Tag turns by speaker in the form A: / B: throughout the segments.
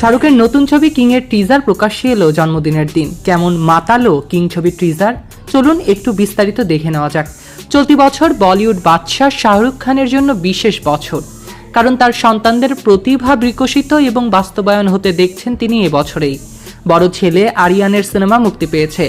A: শাহরুখের নতুন ছবি কিং এর টিজার প্রকাশ্যে এলো জন্মদিনের দিন। কেমন মাতালো কিং ছবি টিজার চলুন একটু বিস্তারিত দেখে নেওয়া যাক। চলতি বছর বলিউড বাদশাহ শাহরুখ খানের জন্য বিশেষ বছর। কারণ তার সন্তানদের প্রতিভা বিকশিত এবং বাস্তবায়ন হতে দেখছেন তিনি এবছরেই বড় ছেলে আরিয়ানের সিনেমা মুক্তি পেয়েছে।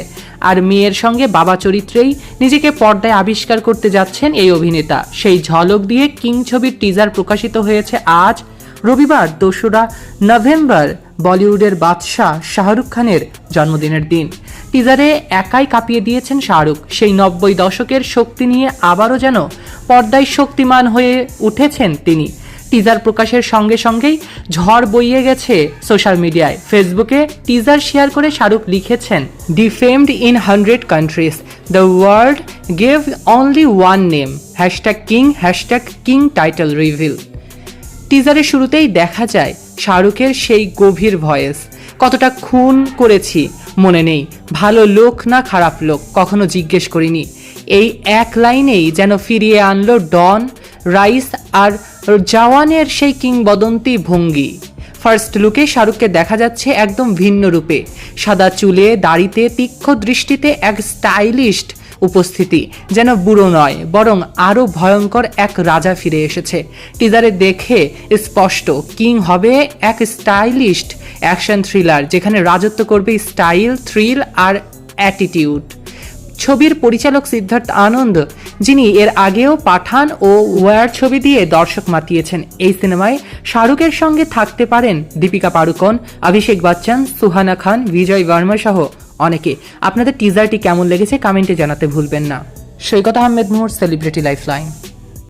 A: আর মেয়ের সঙ্গে বাবা চরিত্রেই নিজেকে পর্দায় আবিষ্কার করতে যাচ্ছেন এই অভিনেতা। সেই ঝলক দিয়ে কিং ছবির টিজার প্রকাশিত হয়েছে আজ, রবিবার দোসরা নভেম্বর, বলিউডের বাদশাহ শাহরুখ খানের জন্মদিনের দিন। টিজারে একাই কাঁপিয়ে দিয়েছেন শাহরুখ। সেই নব্বই দশকের শক্তি নিয়ে আবারও যেন পর্দায় শক্তিমান হয়ে উঠেছেন তিনি। টিজার প্রকাশের সঙ্গে সঙ্গেই ঝড় বইয়ে গেছে সোশ্যাল মিডিয়ায় ফেসবুকে টিজার শেয়ার করে শাহরুখ লিখেছেন defamed in hundred countries the world gave only one name hashtag king hashtag king title reveal টিজারের শুরুতেই দেখা যায় শাহরুখের সেই গভীর ভয়েস কতটা খুন করেছি, মনে নেই, ভালো লোক না খারাপ লোক, কখনো জিজ্ঞেস করিনি। এই এক লাইনেই যেন ফিরিয়ে আনলো ডন রাইস আর জওয়ানের সেই কিংবদন্তি ভঙ্গি। ফার্স্ট লুকে শাহরুখকে দেখা যাচ্ছে একদম ভিন্ন রূপে। সাদা চুলে, দাড়িতে, তীক্ষ্ণ দৃষ্টিতে এক স্টাইলিস্ট উপস্থিতি, যেন বুড়ো নয়, বরং আরও ভয়ঙ্কর এক রাজা ফিরে এসেছে। টিজারে দেখে স্পষ্ট, কিং হবে এক স্টাইলিস্ট অ্যাকশন থ্রিলার, যেখানে রাজত্ব করবে স্টাইল, থ্রিল আর অ্যাটিটিউড। ছবির পরিচালক সিদ্ধার্থ আনন্দ যিনি এর আগেও পাঠান ও ওয়ার ছবি দিয়ে দর্শক মাতিয়েছেন। এই সিনেমায় শাহরুখের সঙ্গে থাকতে পারেন দীপিকা পাড়ুকন, অভিষেক বচ্চন, সুহানা খান, বিজয় বর্মা সহ অনেকে। আপনাদের টিজারটি কেমন লেগেছে কমেন্টে জানাতে ভুলবেন না। Saikat Ahmed Mohor celebrity lifeline